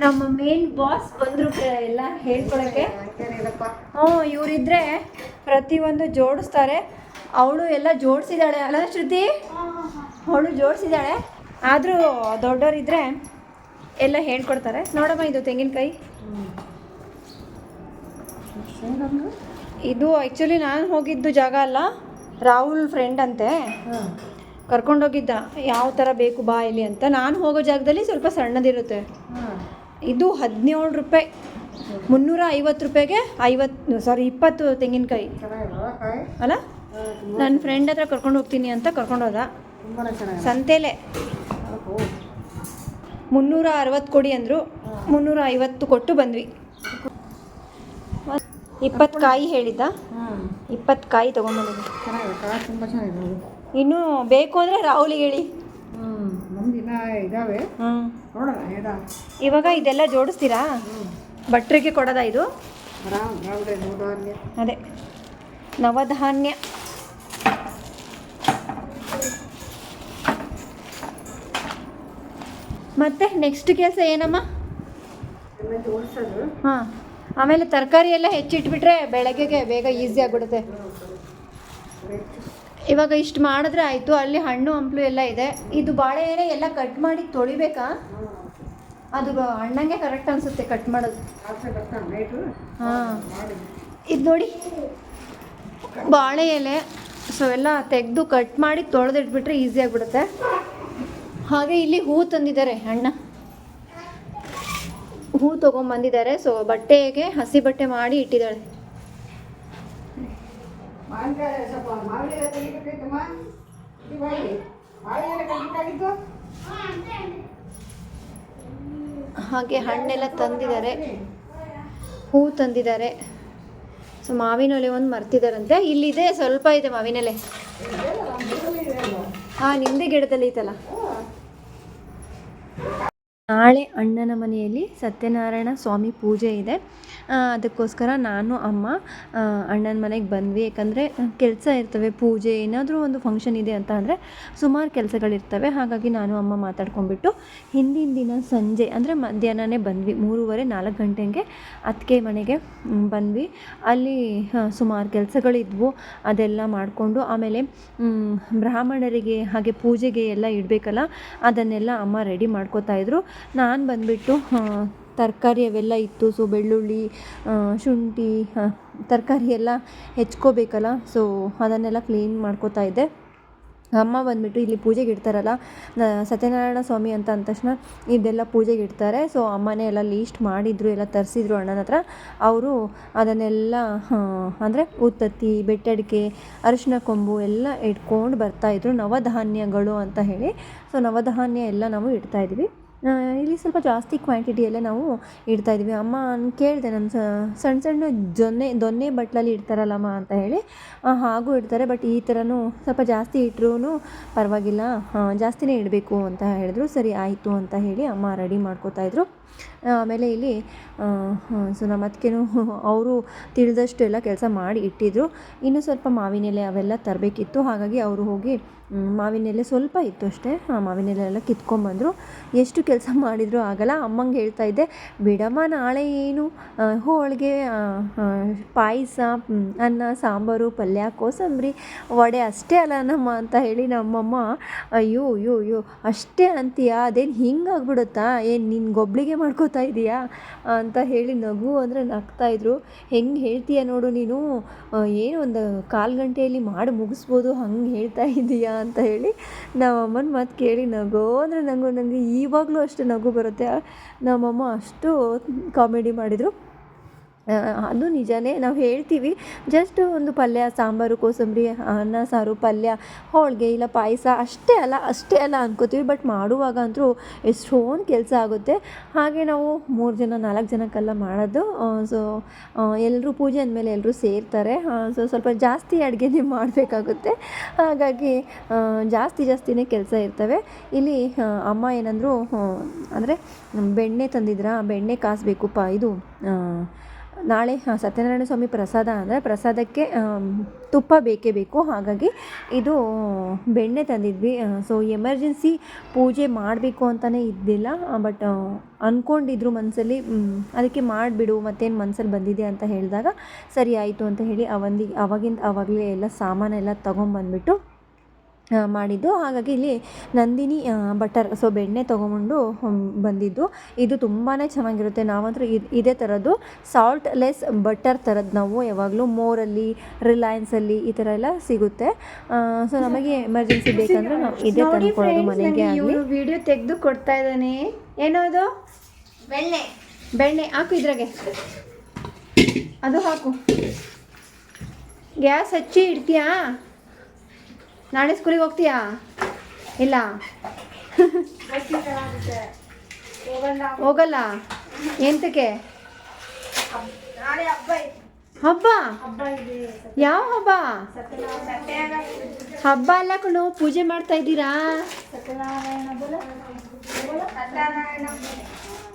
ನಮ್ಮ main boss ಬಂದರು ಎಲ್ಲ ಹೇಳ್ಕೊಳಕ್ಕೆ. ಹ್ಞೂ ಇವರಿದ್ರೆ ಪ್ರತಿಯೊಂದು ಜೋಡಿಸ್ತಾರೆ. ಅವಳು ಎಲ್ಲ ಜೋಡಿಸಿದಾಳೆ ಅಲ್ಲ ಶ್ರುತಿ? ಅವಳು ಜೋಡಿಸಿದಾಳೆ ಆದರೂ ದೊಡ್ಡವರಿದ್ರೆ ಎಲ್ಲ ಹೇಳ್ಕೊಡ್ತಾರೆ. ನೋಡಮ್ಮ ಇದು ತೆಂಗಿನಕಾಯಿ. ಇದು ಆ್ಯಕ್ಚುಲಿ ನಾನು ಹೋಗಿದ್ದು ಜಾಗ ಅಲ್ಲ. ರಾಹುಲ್ ಫ್ರೆಂಡ್ ಅಂತೆ. ಕರ್ಕೊಂಡೋಗಿದ್ದ. ಯಾವ ಥರ ಬೇಕು ಬಾ ಇಲ್ಲಿ ಅಂತ. ನಾನು ಹೋಗೋ ಜಾಗದಲ್ಲಿ ಸ್ವಲ್ಪ ಸಣ್ಣದಿರುತ್ತೆ. ಇದು ಹದಿನೇಳು ರೂಪಾಯಿ. ಮುನ್ನೂರ ಐವತ್ತು ರೂಪಾಯಿಗೆ ಐವತ್ತು ಸಾರಿ ಇಪ್ಪತ್ತು ತೆಂಗಿನಕಾಯಿ. ಅಲ್ಲ? ನನ್ನ ಫ್ರೆಂಡ್ ಹತ್ರ ಕರ್ಕೊಂಡು ಹೋಗ್ತೀನಿ ಅಂತ ಕರ್ಕೊಂಡು ಹೋದ ಸಂತೆಲೆ. ಮುನ್ನೂರ ಅರವತ್ತು ಕೊಡಿ ಅಂದರು. ಮುನ್ನೂರ ಐವತ್ತು ಕೊಟ್ಟು ಬಂದ್ವಿ. ಇಪ್ಪತ್ತು ಕಾಯಿ ಹೇಳಿದ್ದ? ಇಪ್ಪತ್ತು ಕಾಯಿ ತೊಗೊಂಡ್ಬಂದಿದ್ದೆ ಇನ್ನೂ ಬೇಕು ಅಂದರೆ ರಾಹುಲಿಗೆ ಹೇಳಿ. ನೋಡೋಣ ಹೇಳ ಇವಾಗ ಇದೆಲ್ಲ ಜೋಡಿಸ್ತೀರಾ? ಭಟ್ರಿಗೆ ಕೊಡೋದ ಇದು? ಅದೇ. ನವಧಾನ್ಯ. ಮತ್ತೆ ನೆಕ್ಸ್ಟ್ ಕೆಲಸ ಏನಮ್ಮ? ಹಾಂ. ಆಮೇಲೆ ತರಕಾರಿ ಎಲ್ಲ ಹೆಚ್ಚಿಟ್ಬಿಟ್ರೆ ಬೆಳಗ್ಗೆಗೆ ಬೇಗ ಈಸಿ ಆಗ್ಬಿಡುತ್ತೆ. ಇವಾಗ ಇಷ್ಟು ಮಾಡಿದ್ರೆ ಆಯಿತು, ಅಲ್ಲಿ ಹಣ್ಣು, ಹಂಪಲು ಎಲ್ಲ ಇದೆ. ಇದು ಬಾಳೆ ಎಲೆ ಎಲ್ಲ ಕಟ್ ಮಾಡಿ ತೊಳಿಬೇಕಾ? ಅದು ಹಣ್ಣಂಗೆ ಕರೆಕ್ಟ್ ಅನಿಸುತ್ತೆ ಕಟ್ ಮಾಡೋದು. ಹಾಂ. ಇದು ನೋಡಿ. ಬಾಳೆ ಎಲೆ ಸೊ ಎಲ್ಲ ತೆಗೆದು ಕಟ್ ಮಾಡಿ ತೊಳೆದಿಟ್ಬಿಟ್ರೆ ಈಸಿ ಆಗಿಬಿಡುತ್ತೆ. ಹಾಗೆ ಇಲ್ಲಿ ಹೂ ತಂದಿದ್ದಾರೆ ಅಣ್ಣ. ಹೂ ತೊಗೊಂಬಂದಿದ್ದಾರೆ ಸೊ ಬಟ್ಟೆಗೆ ಹಸಿ ಬಟ್ಟೆ ಮಾಡಿ ಇಟ್ಟಿದ್ದಾಳೆ. ಮಾವಿನಕಾಯಿ ಸ್ವಲ್ಪ ಮಾವಿನ ಎಲೆ ತೆಗಿಬೇಕಾಯ್ತಮ್ಮ ಇದು ಮಾಡಿ. ಮಾವಿನ ಎಲೆ ತೆಗಿಬೇಕಾಗಿತ್ತು? ಹಾಗೆ ಹಣ್ಣೆಲ್ಲ ತಂದಿದ್ದಾರೆ. ಹೂ ತಂದಿದ್ದಾರೆ. ಸೊ ಮಾವಿನ ಒಲೆ ಒಂದು ಮರ್ತಿದಾರಂತೆ. ಇಲ್ಲಿದೆ ಸ್ವಲ್ಪ ಇದೆ ಮಾವಿನ ಎಲೆ. ಹಾಂ ನಿಮ್ಮದೇ ಗಿಡದಲ್ಲಿ ಐತಲ್ಲ? ನಾಳೆ ಅಣ್ಣನ ಮನೆಯಲ್ಲಿ ಸತ್ಯನಾರಾಯಣ ಸ್ವಾಮಿ ಪೂಜೆ ಇದೆ. ಅದಕ್ಕೋಸ್ಕರ ನಾನು, ಅಮ್ಮ ಅಣ್ಣನ ಮನೆಗೆ ಬಂದ್ವಿ. ಯಾಕಂದರೆ ಕೆಲಸ ಇರ್ತವೆ, ಪೂಜೆ, ಏನಾದರೂ ಒಂದು ಫಂಕ್ಷನ್ ಇದೆ ಅಂತ ಅಂದರೆ ಸುಮಾರು ಕೆಲಸಗಳಿರ್ತವೆ. ಹಾಗಾಗಿ ನಾನು, ಅಮ್ಮ ಮಾತಾಡ್ಕೊಂಡ್ಬಿಟ್ಟು ಹಿಂದಿನ ದಿನ ಸಂಜೆ, ಅಂದರೆ ಮಧ್ಯಾಹ್ನನೇ ಬಂದ್ವಿ. ಮೂರುವರೆ, ನಾಲ್ಕು ಗಂಟೆಗೆ ಅತ್ತಿಗೆ ಮನೆಗೆ ಬಂದ್ವಿ. ಅಲ್ಲಿ ಸುಮಾರು ಕೆಲಸಗಳಿದ್ವು. ಅದೆಲ್ಲ ಮಾಡಿಕೊಂಡು ಆಮೇಲೆ ಬ್ರಾಹ್ಮಣರಿಗೆ ಹಾಗೆ ಪೂಜೆಗೆ ಎಲ್ಲ ಇಡಬೇಕಲ್ಲ, ಅದನ್ನೆಲ್ಲ ಅಮ್ಮ ರೆಡಿ ಮಾಡ್ಕೋತಾ ಇದ್ರು. ನಾನು ಬಂದುಬಿಟ್ಟು ತರಕಾರಿ ಅವೆಲ್ಲ ಇತ್ತು. ಸೊ ಬೆಳ್ಳುಳ್ಳಿ ಶುಂಠಿ ತರಕಾರಿ ಎಲ್ಲ ಹೆಚ್ಕೋಬೇಕಲ್ಲ. ಸೊ ಅದನ್ನೆಲ್ಲ ಕ್ಲೀನ್ ಮಾಡ್ಕೋತಾ ಇದ್ದೆ. ಅಮ್ಮ ಬಂದುಬಿಟ್ಟು ಇಲ್ಲಿ ಪೂಜೆಗೆ ಇಡ್ತಾರಲ್ಲ ಸತ್ಯನಾರಾಯಣ ಸ್ವಾಮಿ ಅಂತ ಅಂದ ತಕ್ಷಣ ಇದೆಲ್ಲ ಪೂಜೆಗೆ ಇಡ್ತಾರೆ. ಸೊ ಅಮ್ಮನೇ ಎಲ್ಲ ಲೀಸ್ಟ್ ಮಾಡಿದ್ರು ಎಲ್ಲ ತರಿಸಿದ್ರು ಅಣ್ಣನ ಹತ್ರ. ಅವರು ಅದನ್ನೆಲ್ಲ ಅಂದರೆ ಉತ್ತತ್ತಿ ಬೆಟ್ಟಡಿಕೆ ಅರಿಶಿನ ಕೊಂಬು ಎಲ್ಲ ಇಟ್ಕೊಂಡು ಬರ್ತಾಯಿದ್ರು ನವಧಾನ್ಯಗಳು ಅಂತ ಹೇಳಿ. ಸೊ ನವಧಾನ್ಯ ಎಲ್ಲ ನಾವು ಇಡ್ತಾ ಇದ್ವಿ. ಆ, ಇಲ್ಲಿ ಸ್ವಲ್ಪ ಜಾಸ್ತಿ ಕ್ವಾಂಟಿಟಿಯಲ್ಲೇ ನಾವು ಇಡ್ತಾ ಇದ್ವಿ. ಅಮ್ಮ ಕೇಳಿದೆ ನಾನು ಸಣ್ಣ ಸಣ್ಣ ದೊನ್ನೆ ದೊನ್ನೆ ಬಟ್ಲಲ್ಲಿ ಇಡ್ತಾರಲ್ಲಮ್ಮ ಅಂತ ಹೇಳಿ. ಹಾಗೂ ಇಡ್ತಾರೆ ಬಟ್ ಈ ಥರನೂ ಸ್ವಲ್ಪ ಜಾಸ್ತಿ ಇಟ್ಟರೂ ಪರವಾಗಿಲ್ಲ. ಜಾಸ್ತಿನೇ ಇಡಬೇಕು ಅಂತ ಹೇಳಿದ್ರು. ಸರಿ, ಆಯಿತು ಅಂತ ಹೇಳಿ ಅಮ್ಮ ರೆಡಿ ಮಾಡ್ಕೋತಾ ಇದ್ರು. ಆಮೇಲೆ ಇಲ್ಲಿ ಸೊ ನಮ್ಮ ಅದಕ್ಕೇನು ಅವರು ತಿಳಿದಷ್ಟು ಎಲ್ಲ ಕೆಲಸ ಮಾಡಿ ಇಟ್ಟಿದ್ರು. ಇನ್ನು ಸ್ವಲ್ಪ ಮಾವಿನೆಲೆ ಅವೆಲ್ಲ ತರಬೇಕಿತ್ತು. ಹಾಗಾಗಿ ಅವರು ಹೋಗಿ ಮ್, ಮಾವಿನ ಎಲೆ ಸ್ವಲ್ಪ ಇತ್ತು ಅಷ್ಟೇ. ಆ ಮಾವಿನ ಎಲೆ ಎಲ್ಲ ಕಿತ್ಕೊಂಬಂದರು ಎಷ್ಟು ಕೆಲಸ ಮಾಡಿದರೂ ಆಗಲ್ಲ. ಅಮ್ಮಂಗೆ ಹೇಳ್ತಾ ಇದ್ದೆ ಬಿಡಮ್ಮ ನಾಳೆ ಏನು? ಹೋಳಿಗೆ ಪಾಯಸ ಅನ್ನ ಸಾಂಬಾರು ಪಲ್ಯ ಕೋಸಂಬರಿ ವಡೆ ಅಷ್ಟೇ ಅಲ್ಲ ನಮ್ಮ ಅಂತ ಹೇಳಿ ನಮ್ಮಮ್ಮ ಅಯ್ಯೋ ಅಯ್ಯೋ ಅಯ್ಯೋ ಅಷ್ಟೇ ಅಂತೀಯಾ? ಅದೇನು ಹಿಂಗಾಗ್ಬಿಡುತ್ತಾ ಏನು ನಿನ್ನ ಗೊಬ್ಬಳಿಗೆ ಮಾಡ್ಕೋತಾ ಇದೀಯಾ? ಅಂತ ಹೇಳಿ ನಗು ಅಂದರೆ ನಗ್ತಾಯಿದ್ರು ಹೆಂಗೆ ಹೇಳ್ತೀಯ ನೋಡು ನೀನು? ಏನು ಒಂದು ಕಾಲು ಗಂಟೆಯಲ್ಲಿ ಮಾಡಿ ಮುಗಿಸ್ಬೋದು ಹಂಗೆ ಹೇಳ್ತಾ ಇದ್ದೀಯಾ ಅಂತ ಹೇಳಿ ನಮ್ಮ ಅಮ್ಮನ ಮಾತು ಕೇಳಿ ನಗು. ಅಂದರೆ ನನಗೂ ನನಗೆ ಇವಾಗಲೂ ಅಷ್ಟು ನಗು ಬರುತ್ತೆ. ನಮ್ಮಮ್ಮ ಅಷ್ಟು ಕಾಮಿಡಿ ಮಾಡಿದರು. ಅದು ನಿಜನೇ ನಾವು ಹೇಳ್ತೀವಿ. ಜಸ್ಟ್ ಒಂದು ಪಲ್ಯ, ಸಾಂಬಾರು, ಕೋಸಂಬರಿ, ಅನ್ನ, ಸಾರು, ಪಲ್ಯ, ಹೋಳಿಗೆ ಇಲ್ಲ ಪಾಯಸ ಅಷ್ಟೇ ಅಲ್ಲ ಅಷ್ಟೇ ಅಲ್ಲ ಅನ್ಕೋತೀವಿ. ಬಟ್ ಮಾಡುವಾಗ ಅಂತೂ ಎಷ್ಟೊಂದು ಕೆಲಸ ಆಗುತ್ತೆ. ಹಾಗೆ ನಾವು ಮೂರು ಜನ, ನಾಲ್ಕು ಜನಕ್ಕೆಲ್ಲ ಮಾಡೋದು. ಸೊ ಎಲ್ಲರೂ ಪೂಜೆ ಅಂದಮೇಲೆ ಎಲ್ಲರೂ ಸೇರ್ತಾರೆ. ಸೊ ಸ್ವಲ್ಪ ಜಾಸ್ತಿ ಅಡುಗೆನೇ ಮಾಡಬೇಕಾಗುತ್ತೆ. ಹಾಗಾಗಿ ಜಾಸ್ತಿ ಜಾಸ್ತಿನೇ ಕೆಲಸ ಇರ್ತವೆ. ಇಲ್ಲಿ ಅಮ್ಮ ಏನಂದರು ಅಂದರೆ, ಬೆಣ್ಣೆ ತಂದಿದ್ರಾ? ಬೆಣ್ಣೆ ಕಾಸಬೇಕು ಇದು ನಾಳೆ, ಹಾಂ, ಸತ್ಯನಾರಾಯಣ ಸ್ವಾಮಿ ಪ್ರಸಾದ ಅಂದರೆ ಪ್ರಸಾದಕ್ಕೆ ತುಪ್ಪ ಬೇಕೇ ಬೇಕು. ಹಾಗಾಗಿ ಇದು, ಬೆಣ್ಣೆ ತಂದಿದ್ವಿ. ಸೊ ಎಮರ್ಜೆನ್ಸಿ ಪೂಜೆ ಮಾಡಬೇಕು ಅಂತಲೇ ಇದ್ದಿಲ್ಲ. ಬಟ್ ಅಂದ್ಕೊಂಡಿದ್ರು ಮನಸ್ಸಲ್ಲಿ ಅದಕ್ಕೆ ಮಾಡಿಬಿಡು, ಮತ್ತೇನು ಮನಸ್ಸಲ್ಲಿ ಬಂದಿದೆ ಅಂತ ಹೇಳಿದಾಗ, ಸರಿ, ಆಯಿತು ಅಂತ ಹೇಳಿ ಅವಂದಿ ಅವಾಗಿಂದ, ಅವಾಗಲೇ ಎಲ್ಲ ಸಾಮಾನೆಲ್ಲ ತೊಗೊಂಬಂದ್ಬಿಟ್ಟು ಮಾಡಿದ್ದು. ಹಾಗಾಗಿ ಇಲ್ಲಿ ನಂದಿನಿ ಬಟರ್ ಸೊ ಬೆಣ್ಣೆ ತೊಗೊಂಡು ಬಂದಿದ್ದು. ಇದು ತುಂಬಾ ಚೆನ್ನಾಗಿರುತ್ತೆ. ನಾವಂತೂ ಇದು ಇದೇ ಥರದ್ದು ಸಾಲ್ಟ್ ಲೆಸ್ ಬಟರ್ ಥರದ್ದು ನಾವು ಯಾವಾಗಲೂ ಮೋರಲ್ಲಿ ರಿಲಯನ್ಸಲ್ಲಿ ಈ ಥರ ಎಲ್ಲ ಸಿಗುತ್ತೆ. ಸೊ ನಮಗೆ ಎಮರ್ಜೆನ್ಸಿ ಬೇಕಂದ್ರೆ ನಾವು ಇದೇ ತಂದ್ಕೊಳ್ಳೋದು ಮನೆಗೆ ಆಗಲಿ. ವಿಡಿಯೋ ತೆಗೆದು ಕೊಡ್ತಾ ಇದ್ದಾನೆ. ಏನದು ಬೆಣ್ಣೆ. ಬೆಣ್ಣೆ. ಹಾಕು ಇದ್ರಾಗೆ. ಅದು ಹಾಕು. ಗ್ಯಾಸ್ ಹಚ್ಚಿ ಇಡ್ತೀಯಾ? ನಾಳೆ ಸ್ಕೂಲಿಗೆ ಹೋಗ್ತೀಯಾ? ಇಲ್ಲ. ಹೋಗಲ್ಲ? ಎಂತಕ್ಕೆ? ಹಬ್ಬ? ಯಾವ ಹಬ್ಬ? ಹಬ್ಬ ಅಲ್ಲ ಕಣು, ಪೂಜೆ ಮಾಡ್ತಾ ಇದ್ದೀರಾ?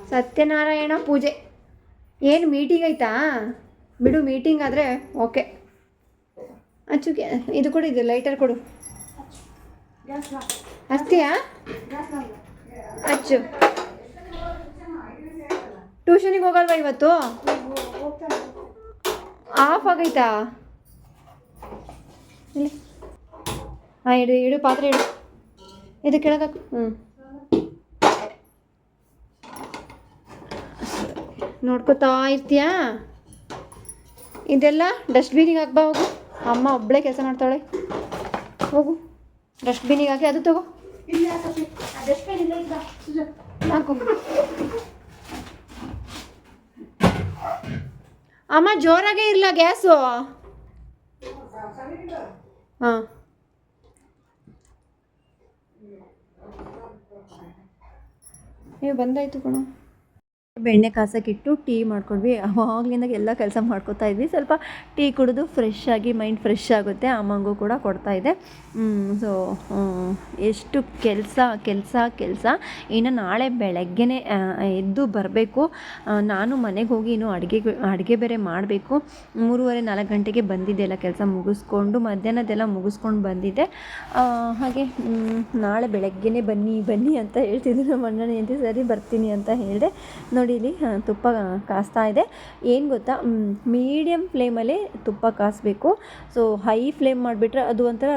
ಸತ್ಯನಾರಾಯಣ ಪೂಜೆ. ಏನು ಮೀಟಿಂಗ್ ಆಯ್ತಾ? ಬಿಡು ಮೀಟಿಂಗ್ ಆದರೆ ಓಕೆ ಅಚ್ಚು ಗ್ಯಾ- ಇದು ಕೊಡು, ಇದು ಲೈಟರ್ ಕೊಡು. ಗ್ಯಾಸ್ ಅಚ್ಚು. ಟ್ಯೂಷನಿಗೆ ಹೋಗಲ್ವಾ ಇವತ್ತು? ಆಫ್ ಆಗೈತಾ? ಹಾಂ, ಇಡು ಇಡು, ಪಾತ್ರೆ ಇಡು. ಇದು ಕೆಳಗಾಕು ಹ್ಞೂ ನೋಡ್ಕೊತಾ ಇರ್ತೀಯಾ? ಇದೆಲ್ಲ ಡಸ್ಟ್ಬಿನಿಗೆ ಹಾಕ್ಬಾ ಹೋಗು. ಅಮ್ಮ ಒಬ್ಬಳೇ ಕೆಲಸ ಮಾಡ್ತಾಳೆ. ಹೋಗು. ಡಸ್ಟ್ಬಿನಿಗೆ ಹಾಕಿ ಅದು ತಗೋ. ಅಮ್ಮ ಜೋರಾಗೇ ಇರಲ್ಲ ಗ್ಯಾಸು. ಹಾಂ. ನೀವು ಬಂದಾಯ್ತು ಕಣೋ. ಬೆಣ್ಣೆ ಕಾಸಕ್ಕಿಟ್ಟು ಟೀ ಮಾಡ್ಕೊಂಡ್ವಿ. ಅವಾಗಲಿಂದ ಎಲ್ಲ ಕೆಲಸ ಮಾಡ್ಕೊತಾ ಇದ್ವಿ. ಸ್ವಲ್ಪ ಟೀ ಕುಡಿದು ಫ್ರೆಶ್ ಆಗಿ ಮೈಂಡ್ ಫ್ರೆಶ್ ಆಗುತ್ತೆ. ಅಮ್ಮಂಗೂ ಕೂಡ ಕೊಡ್ತಾ ಇದೆ. ಸೊ ಎಷ್ಟು ಕೆಲಸ ಕೆಲಸ ಕೆಲಸ. ಇನ್ನು ನಾಳೆ ಬೆಳಗ್ಗೆನೇ ಎದ್ದು ಬರಬೇಕು. ನಾನು ಮನೆಗೆ ಹೋಗಿ ಇನ್ನು ಅಡುಗೆ ಅಡುಗೆ ಬೇರೆ ಮಾಡಬೇಕು. ಮೂರುವರೆ, ನಾಲ್ಕು ಗಂಟೆಗೆ ಬಂದಿದ್ದೆ ಎಲ್ಲ ಕೆಲಸ ಮುಗಿಸ್ಕೊಂಡು ಮಧ್ಯಾಹ್ನದೆಲ್ಲ ಮುಗಿಸ್ಕೊಂಡು ಬಂದಿದ್ದೆ. ಹಾಗೆ ನಾಳೆ ಬೆಳಗ್ಗೆನೇ ಬನ್ನಿ ಬನ್ನಿ ಅಂತ ಹೇಳ್ತಿದ್ರು. ನಮ್ಮ ಹೆಂಡತಿ ಸರಿ ಬರ್ತೀನಿ ಅಂತ ಹೇಳಿದೆ. ನೋಡಿ ಇಲ್ಲಿ ತುಪ್ಪ ಕಾಸ್ತಾ ಇದೆ. ಏನು ಗೊತ್ತಾ? ಮೀಡಿಯಮ್ ಫ್ಲೇಮಲ್ಲಿ ತುಪ್ಪ ಕಾಸಬೇಕು. ಸೊ ಹೈ ಫ್ಲೇಮ್ ಮಾಡಿಬಿಟ್ರೆ ಅದು ಒಂಥರ,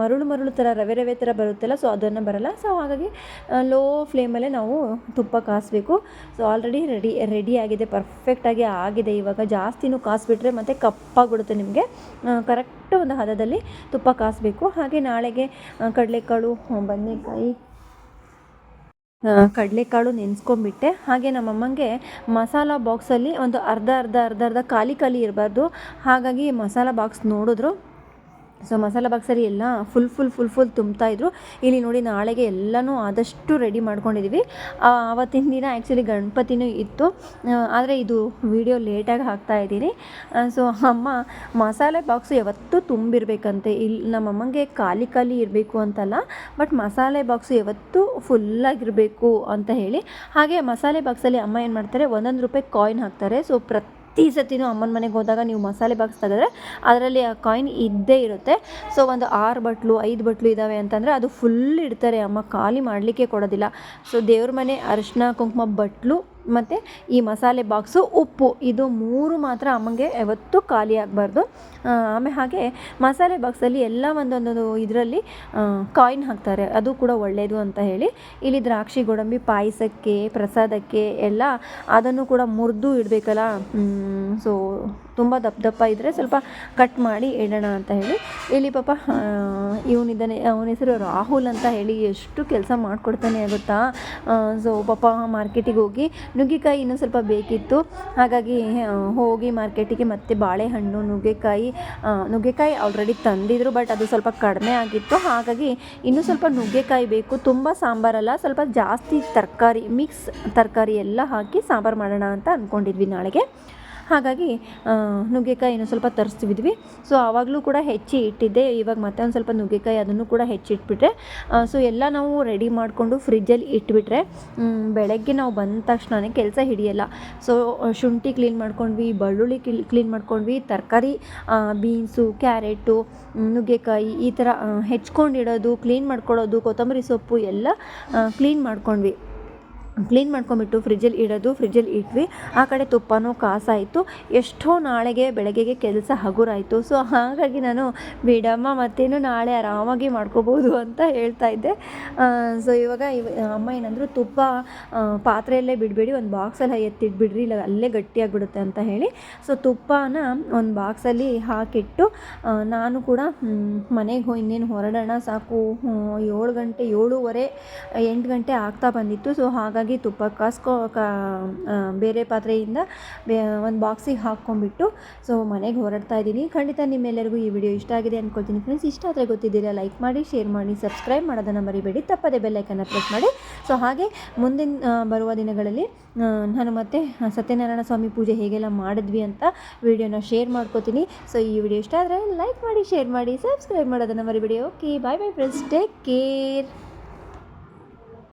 ಮರಳು ಮರಳು ಥರ, ರವೆ ರವೆ ಥರ ಬರುತ್ತಲ್ಲ ಸೊ ಅದನ್ನು ಬರಲ್ಲ. ಸೊ ಹಾಗಾಗಿ ಲೋ ಫ್ಲೇಮಲ್ಲೇ ನಾವು ತುಪ್ಪ ಕಾಸಬೇಕು. ಸೊ ಆಲ್ರೆಡಿ ರೆಡಿ ರೆಡಿ ಆಗಿದೆ ಪರ್ಫೆಕ್ಟಾಗಿ ಆಗಿದೆ ಇವಾಗ. ಜಾಸ್ತಿನೂ ಕಾಸಿಬಿಟ್ರೆ ಮತ್ತು ಕಪ್ಪಾಗ್ಬಿಡುತ್ತೆ ನಿಮಗೆ. ಕರೆಕ್ಟ್ ಒಂದು ಹದದಲ್ಲಿ ತುಪ್ಪ ಕಾಸಬೇಕು. ಹಾಗೆ ನಾಳೆಗೆ ಕಡಲೆಕಾಳು ಬದನೆಕಾಯಿ ಕಡಲೆಕಾಳು ನೆನೆಸ್ಕೊಂಬಿಟ್ಟೆ ಹಾಗೆ ನಮ್ಮಮ್ಮಂಗೆ ಮಸಾಲ ಬಾಕ್ಸಲ್ಲಿ ಒಂದು ಅರ್ಧ ಅರ್ಧ ಅರ್ಧ ಅರ್ಧ ಖಾಲಿ ಖಾಲಿ ಇರಬಾರ್ದು. ಹಾಗಾಗಿ ಮಸಾಲ ಬಾಕ್ಸ್ ನೋಡಿದ್ರು. ಸೊ ಮಸಾಲ ಬಾಕ್ಸಲ್ಲಿ ಎಲ್ಲ ಫುಲ್ ಫುಲ್ ಫುಲ್ ಫುಲ್ ತುಂಬ್ತಾ ಇದ್ರು. ಇಲ್ಲಿ ನೋಡಿ ನಾಳೆಗೆ ಎಲ್ಲನೂ ಆದಷ್ಟು ರೆಡಿ ಮಾಡ್ಕೊಂಡಿದ್ದೀವಿ ಆವತ್ತಿನ ದಿನ ಆ್ಯಕ್ಚುಲಿ ಗಣಪತಿನೂ ಇತ್ತು. ಆದರೆ ಇದು ವಿಡಿಯೋ ಲೇಟಾಗಿ ಹಾಕ್ತಾ ಇದ್ದೀನಿ ಸೊ ಅಮ್ಮ ಮಸಾಲೆ ಬಾಕ್ಸು ಯಾವತ್ತೂ ತುಂಬಿರಬೇಕಂತೆ. ಇಲ್ಲಿ ನಮ್ಮಮ್ಮಂಗೆ ಖಾಲಿ ಖಾಲಿ ಇರಬೇಕು ಅಂತಲ್ಲ ಬಟ್ ಮಸಾಲೆ ಬಾಕ್ಸು ಯಾವತ್ತೂ ಫುಲ್ಲಾಗಿರಬೇಕು ಅಂತ ಹೇಳಿ. ಹಾಗೆ ಮಸಾಲೆ ಬಾಕ್ಸಲ್ಲಿ ಅಮ್ಮ ಏನು ಮಾಡ್ತಾರೆ, ಒಂದೊಂದು ರೂಪಾಯಿ ಕಾಯಿನ್ ಹಾಕ್ತಾರೆ. ಸೊ ಪ್ರತಿ ಸತಿನೂ ಅಮ್ಮನ ಮನೆಗೆ ಹೋದಾಗ ನೀವು ಮಸಾಲೆ ಬಾಕ್ಸ್ ತೆಗೆದ್ರೆ ಅದರಲ್ಲಿ ಆ ಕಾಯಿನ್ ಇದ್ದೇ ಇರುತ್ತೆ. ಸೊ ಒಂದು ಆರು ಬಟ್ಲು, ಐದು ಬಟ್ಲು ಇದ್ದಾವೆ ಅಂತಂದರೆ ಅದು ಫುಲ್ ಇಡ್ತಾರೆ. ಅಮ್ಮ ಖಾಲಿ ಮಾಡಲಿಕ್ಕೆ ಕೊಡೋದಿಲ್ಲ. ಸೊ ದೇವ್ರ ಮನೆ ಅರಿಶಿನ ಕುಂಕುಮ, ಬಟ್ಲು ಮತ್ತು ಈ ಮಸಾಲೆ ಬಾಕ್ಸು ಉಪ್ಪು. ಇದು ಮೂರು ಮಾತ್ರ ಅಮ್ಮಂಗೆ ಯಾವತ್ತೂ ಖಾಲಿ ಆಗಬಾರ್ದು. ಆಮೇಲೆ ಹಾಗೆ ಮಸಾಲೆ ಬಾಕ್ಸಲ್ಲಿ ಎಲ್ಲ ಒಂದೊಂದು ಇದರಲ್ಲಿ ಕಾಯಿನ್ ಹಾಕ್ತಾರೆ. ಅದು ಕೂಡ ಒಳ್ಳೆಯದು ಅಂತ ಹೇಳಿ. ಇಲ್ಲಿ ದ್ರಾಕ್ಷಿ, ಗೋಡಂಬಿ, ಪಾಯಸಕ್ಕೆ, ಪ್ರಸಾದಕ್ಕೆ ಎಲ್ಲ ಅದನ್ನು ಕೂಡ ಮುರಿದು ಇಡಬೇಕಲ್ಲ? ಸೊ ತುಂಬ ದಪ್ಪ ದಪ್ಪ ಇದ್ದರೆ ಸ್ವಲ್ಪ ಕಟ್ ಮಾಡಿ ಇಡೋಣ ಅಂತ ಹೇಳಿ. ಇಲ್ಲಿ ಪಾಪ ಇವನಿದ್ದಾನೆ, ಅವನ ಹೆಸರು ರಾಹುಲ್ ಅಂತ ಹೇಳಿ ಎಷ್ಟು ಕೆಲಸ ಮಾಡಿಕೊಡ್ತಾನೆ ಆಗುತ್ತಾ ಸೊ ಪಾಪ ಮಾರ್ಕೆಟಿಗೆ ಹೋಗಿ ನುಗ್ಗೆಕಾಯಿ ಇನ್ನೂ ಸ್ವಲ್ಪ ಬೇಕಿತ್ತು. ಹಾಗಾಗಿ ಹೋಗಿ ಮಾರ್ಕೆಟಿಗೆ ಮತ್ತೆ ಬಾಳೆಹಣ್ಣು, ನುಗ್ಗೆಕಾಯಿ ನುಗ್ಗೆಕಾಯಿ ಆಲ್ರೆಡಿ ತಂದಿದ್ರು ಬಟ್ ಅದು ಸ್ವಲ್ಪ ಕಡಿಮೆ ಆಗಿತ್ತು. ಹಾಗಾಗಿ ಇನ್ನೂ ಸ್ವಲ್ಪ ನುಗ್ಗೆಕಾಯಿ ಬೇಕು. ತುಂಬ ಸಾಂಬಾರಲ್ಲ ಸ್ವಲ್ಪ ಜಾಸ್ತಿ ತರಕಾರಿ ಮಿಕ್ಸ್ ತರಕಾರಿ ಎಲ್ಲ ಹಾಕಿ ಸಾಂಬಾರು ಮಾಡೋಣ ಅಂತ ಅಂದ್ಕೊಂಡಿದ್ವಿ ನಾಳೆಗೆ. ಹಾಗಾಗಿ ಆ, ನುಗ್ಗೆಕಾಯಿ ಇನ್ನೂ ಸ್ವಲ್ಪ ತರಿಸ್ತಿದ್ವಿ ಸೊ ಆವಾಗಲೂ ಕೂಡ ಹೆಚ್ಚಿ ಇಟ್ಟಿದ್ದೆ. ಇವಾಗ ಮತ್ತೆ ಒಂದು ಸ್ವಲ್ಪ ನುಗ್ಗೆಕಾಯಿ ಅದನ್ನು ಕೂಡ ಹೆಚ್ಚಿಟ್ಬಿಟ್ರೆ ಸೊ ಎಲ್ಲ ನಾವು ರೆಡಿ ಮಾಡಿಕೊಂಡು ಫ್ರಿಜ್ಜಲ್ಲಿ ಇಟ್ಬಿಟ್ರೆ ಬೆಳಗ್ಗೆ ನಾವು ಬಂದ ತಕ್ಷಣವೇ ಕೆಲಸ ಹಿಡಿಯಲ್ಲ. ಸೊ ಶುಂಠಿ ಕ್ಲೀನ್ ಮಾಡ್ಕೊಂಡ್ವಿ ಬೆಳ್ಳುಳ್ಳಿ ಕ್ಲೀನ್ ಮಾಡ್ಕೊಂಡ್ವಿ ತರಕಾರಿ ಬೀನ್ಸು ಕ್ಯಾರೆಟು ನುಗ್ಗೆಕಾಯಿ ಈ ಥರ ಹೆಚ್ಕೊಂಡಿಡೋದು ಕ್ಲೀನ್ ಮಾಡ್ಕೊಳ್ಳೋದು ಕೊತ್ತಂಬರಿ ಸೊಪ್ಪು ಎಲ್ಲ ಕ್ಲೀನ್ ಮಾಡ್ಕೊಂಡ್ವಿ. ಕ್ಲೀನ್ ಮಾಡ್ಕೊಂಬಿಟ್ಟು ಫ್ರಿಜ್ಜಲ್ಲಿ ಇಡೋದು, ಫ್ರಿಜ್ಜಲ್ಲಿ ಇಟ್ವಿ. ಆ ಕಡೆ ತುಪ್ಪನೂ ಕಾಸಾಯಿತು. ಎಷ್ಟೋ ನಾಳೆಗೆ ಬೆಳಗ್ಗೆಗೆ ಕೆಲಸ ಹಗುರಾಯಿತು. ಸೊ ಹಾಗಾಗಿ ನಾನು, ಬಿಡಮ್ಮ, ಮತ್ತೇನು ನಾಳೆ ಆರಾಮಾಗಿ ಮಾಡ್ಕೋಬೋದು ಅಂತ ಹೇಳ್ತಾ ಇದ್ದೆ. ಸೊ ಇವಾಗ ಇವ, ಅಮ್ಮ ಏನಂದ್ರು, ತುಪ್ಪ ಪಾತ್ರೆಯಲ್ಲೇ ಬಿಡಬೇಡಿ, ಒಂದು ಬಾಕ್ಸಲ್ಲಿ ಎತ್ತಿಟ್ಬಿಡ್ರಿ, ಇಲ್ಲ ಅಲ್ಲೇ ಗಟ್ಟಿಯಾಗಿಬಿಡುತ್ತೆ ಅಂತ ಹೇಳಿ. ಸೊ ತುಪ್ಪನ ಒಂದು ಬಾಕ್ಸಲ್ಲಿ ಹಾಕಿಟ್ಟು ನಾನು ಕೂಡ ಮನೆಗೆ ಹೋಗಿ ಇನ್ನೇನು ಹೊರಡೋಣ, ಸಾಕು ಏಳು ಗಂಟೆ, ಏಳೂವರೆ, ಎಂಟು ಗಂಟೆ ಆಗ್ತಾ ಬಂದಿತ್ತು. ಸೊ ಹಾಗಾಗಿ ತುಪ್ಪ ಕಾಸ್ಕೊ, ಕಾ ಬೇರೆ ಪಾತ್ರೆಯಿಂದ ಬೇ, ಒಂದು ಬಾಕ್ಸಿಗೆ ಹಾಕ್ಕೊಂಬಿಟ್ಟು ಸೊ ಮನೆಗೆ ಹೊರಡ್ತಾ ಇದ್ದೀನಿ. ಖಂಡಿತ ನಿಮ್ಮೆಲ್ಲರಿಗೂ ಈ ವಿಡಿಯೋ ಇಷ್ಟ ಆಗಿದೆ ಅಂದ್ಕೊಳ್ತೀನಿ ಫ್ರೆಂಡ್ಸ್ ಇಷ್ಟ ಆದರೆ ಗೊತ್ತಿದ್ದೀರಾ ಲೈಕ್ ಮಾಡಿ ಶೇರ್ ಮಾಡಿ ಸಬ್ಸ್ಕ್ರೈಬ್ ಮಾಡೋದನ್ನು ಮರಿಬೇಡಿ. ತಪ್ಪದೆ ಬೆಲ್ಲೈಕನ್ನು ಪ್ರೆಸ್ ಮಾಡಿ. ಸೊ ಹಾಗೆ ಮುಂದಿನ ಬರುವ ದಿನಗಳಲ್ಲಿ ನಾನು ಮತ್ತೆ ಸತ್ಯನಾರಾಯಣ ಸ್ವಾಮಿ ಪೂಜೆ ಹೇಗೆಲ್ಲ ಮಾಡಿದ್ವಿ ಅಂತ ವಿಡಿಯೋನ ಶೇರ್ ಮಾಡ್ಕೋತೀನಿ. ಸೊ ಈ ವಿಡಿಯೋ ಇಷ್ಟ ಆದರೆ ಲೈಕ್ ಮಾಡಿ ಶೇರ್ ಮಾಡಿ ಸಬ್ಸ್ಕ್ರೈಬ್ ಮಾಡೋದನ್ನು ಮರಿಬೇಡಿ. Okay bye bye friends take care